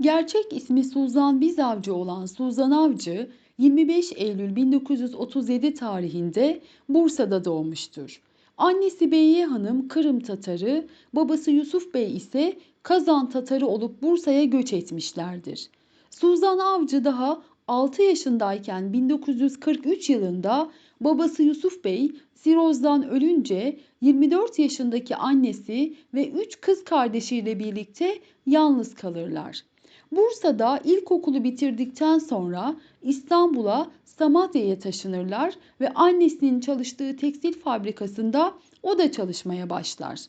Gerçek ismi Suzan Bizavcı olan Suzan Avcı 25 Eylül 1937 tarihinde Bursa'da doğmuştur. Annesi Beyye Hanım Kırım Tatarı, babası Yusuf Bey ise Kazan Tatarı olup Bursa'ya göç etmişlerdir. Suzan Avcı daha 6 yaşındayken 1943 yılında babası Yusuf Bey sirozdan ölünce 24 yaşındaki annesi ve 3 kız kardeşiyle birlikte yalnız kalırlar. Bursa'da ilkokulu bitirdikten sonra İstanbul'a Samatya'ya taşınırlar ve annesinin çalıştığı tekstil fabrikasında o da çalışmaya başlar.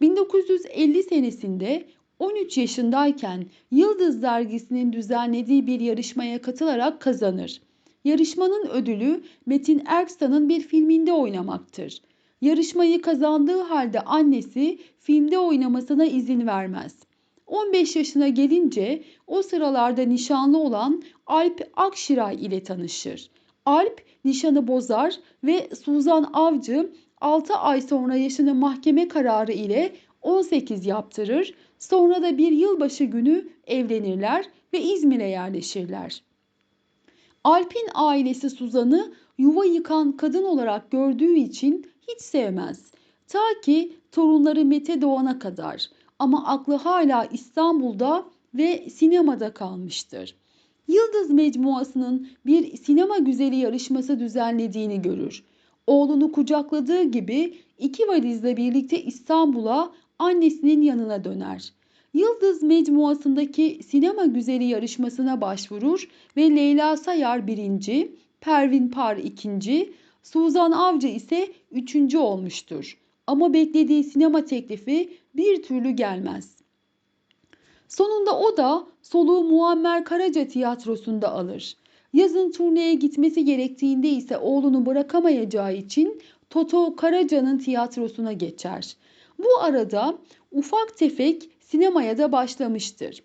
1950 senesinde 13 yaşındayken Yıldız dergisinin düzenlediği bir yarışmaya katılarak kazanır. Yarışmanın ödülü Metin Erksan'ın bir filminde oynamaktır. Yarışmayı kazandığı halde annesi filmde oynamasına izin vermez. 15 yaşına gelince o sıralarda nişanlı olan Alp Akşiray ile tanışır. Alp nişanı bozar ve Suzan Avcı 6 ay sonra yaşını mahkeme kararı ile 18 yaptırır. Sonra da bir yılbaşı günü evlenirler ve İzmir'e yerleşirler. Alp'in ailesi Suzan'ı yuva yıkan kadın olarak gördüğü için hiç sevmez. Ta ki torunları Mete doğana kadar ama aklı hala İstanbul'da ve sinemada kalmıştır. Yıldız Mecmuası'nın bir sinema güzeli yarışması düzenlediğini görür. Oğlunu kucakladığı gibi iki valizle birlikte İstanbul'a annesinin yanına döner. Yıldız Mecmuası'ndaki sinema güzeli yarışmasına başvurur ve Leyla Sayar birinci, Pervin Par ikinci, Suzan Avcı ise üçüncü olmuştur. Ama beklediği sinema teklifi bir türlü gelmez. Sonunda o da soluğu Muammer Karaca tiyatrosunda alır. Yazın turneye gitmesi gerektiğinde ise oğlunu bırakamayacağı için Toto Karaca'nın tiyatrosuna geçer. Bu arada ufak tefek sinemaya da başlamıştır.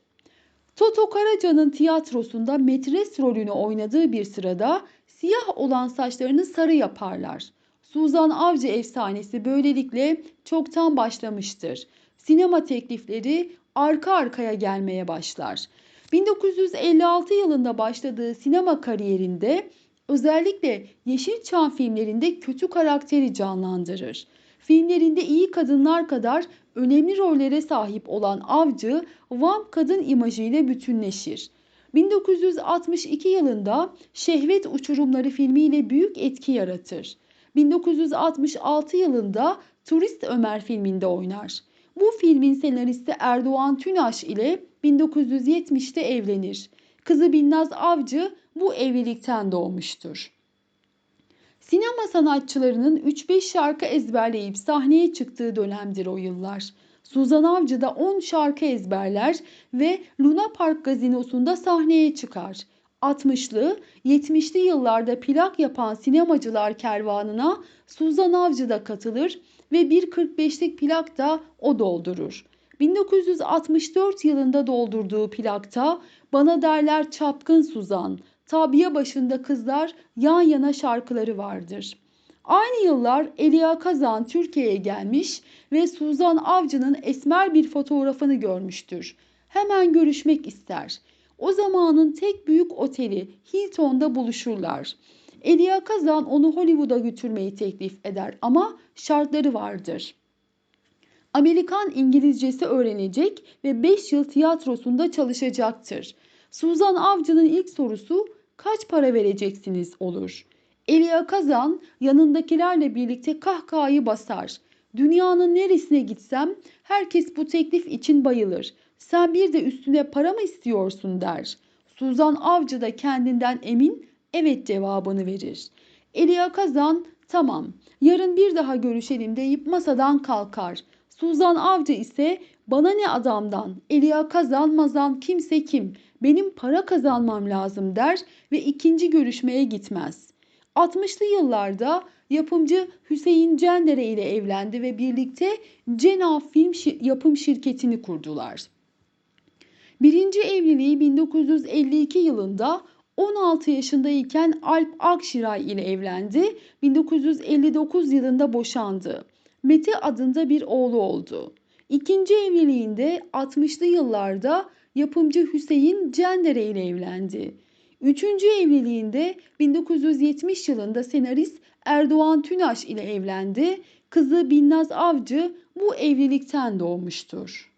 Toto Karaca'nın tiyatrosunda metres rolünü oynadığı bir sırada siyah olan saçlarını sarı yaparlar. Suzan Avcı efsanesi böylelikle çoktan başlamıştır. Sinema teklifleri arka arkaya gelmeye başlar. 1956 yılında başladığı sinema kariyerinde özellikle Yeşilçam filmlerinde kötü karakteri canlandırır. Filmlerinde iyi kadınlar kadar önemli rollere sahip olan Avcı, Vamp kadın imajıyla bütünleşir. 1962 yılında Şehvet Uçurumları filmiyle büyük etki yaratır. 1966 yılında Turist Ömer filminde oynar. Bu filmin senaristi Erdoğan Tünaş ile 1970'te evlenir. Kızı Binnaz Avcı bu evlilikten doğmuştur. Sinema sanatçılarının 3-5 şarkı ezberleyip sahneye çıktığı dönemdir o yıllar. Suzan Avcı da 10 şarkı ezberler ve Luna Park gazinosunda sahneye çıkar. 60'lı, 70'li yıllarda plak yapan sinemacılar kervanına Suzan Avcı da katılır ve bir 45'lik plak da o doldurur. 1964 yılında doldurduğu plakta Bana Derler Çapkın Suzan, Tabiye Başında Kızlar yan yana şarkıları vardır. Aynı yıllar Elia Kazan Türkiye'ye gelmiş ve Suzan Avcı'nın esmer bir fotoğrafını görmüştür. Hemen görüşmek ister. O zamanın tek büyük oteli Hilton'da buluşurlar. Elia Kazan onu Hollywood'a götürmeyi teklif eder ama şartları vardır. Amerikan İngilizcesi öğrenecek ve 5 yıl tiyatrosunda çalışacaktır. Suzan Avcı'nın ilk sorusu kaç para vereceksiniz olur. Elia Kazan yanındakilerle birlikte kahkahayı basar. Dünyanın neresine gitsem herkes bu teklif için bayılır. Sen bir de üstüne para mı istiyorsun der. Suzan Avcı da kendinden emin evet cevabını verir. Elia Kazan tamam yarın bir daha görüşelim deyip masadan kalkar. Suzan Avcı ise bana ne adamdan, Elia Kazan mazan kimse kim, benim para kazanmam lazım der ve ikinci görüşmeye gitmez. 60'lı yıllarda yapımcı Hüseyin Cendere ile evlendi ve birlikte Cena Film Yapım Şirketi'ni kurdular. Birinci evliliği 1952 yılında 16 yaşındayken Alp Akşiray ile evlendi. 1959 yılında boşandı. Mete adında bir oğlu oldu. İkinci evliliğinde 60'lı yıllarda yapımcı Hüseyin Cendere ile evlendi. Üçüncü evliliğinde 1970 yılında senarist Erdoğan Tünaş ile evlendi. Kızı Binnaz Avcı bu evlilikten doğmuştur.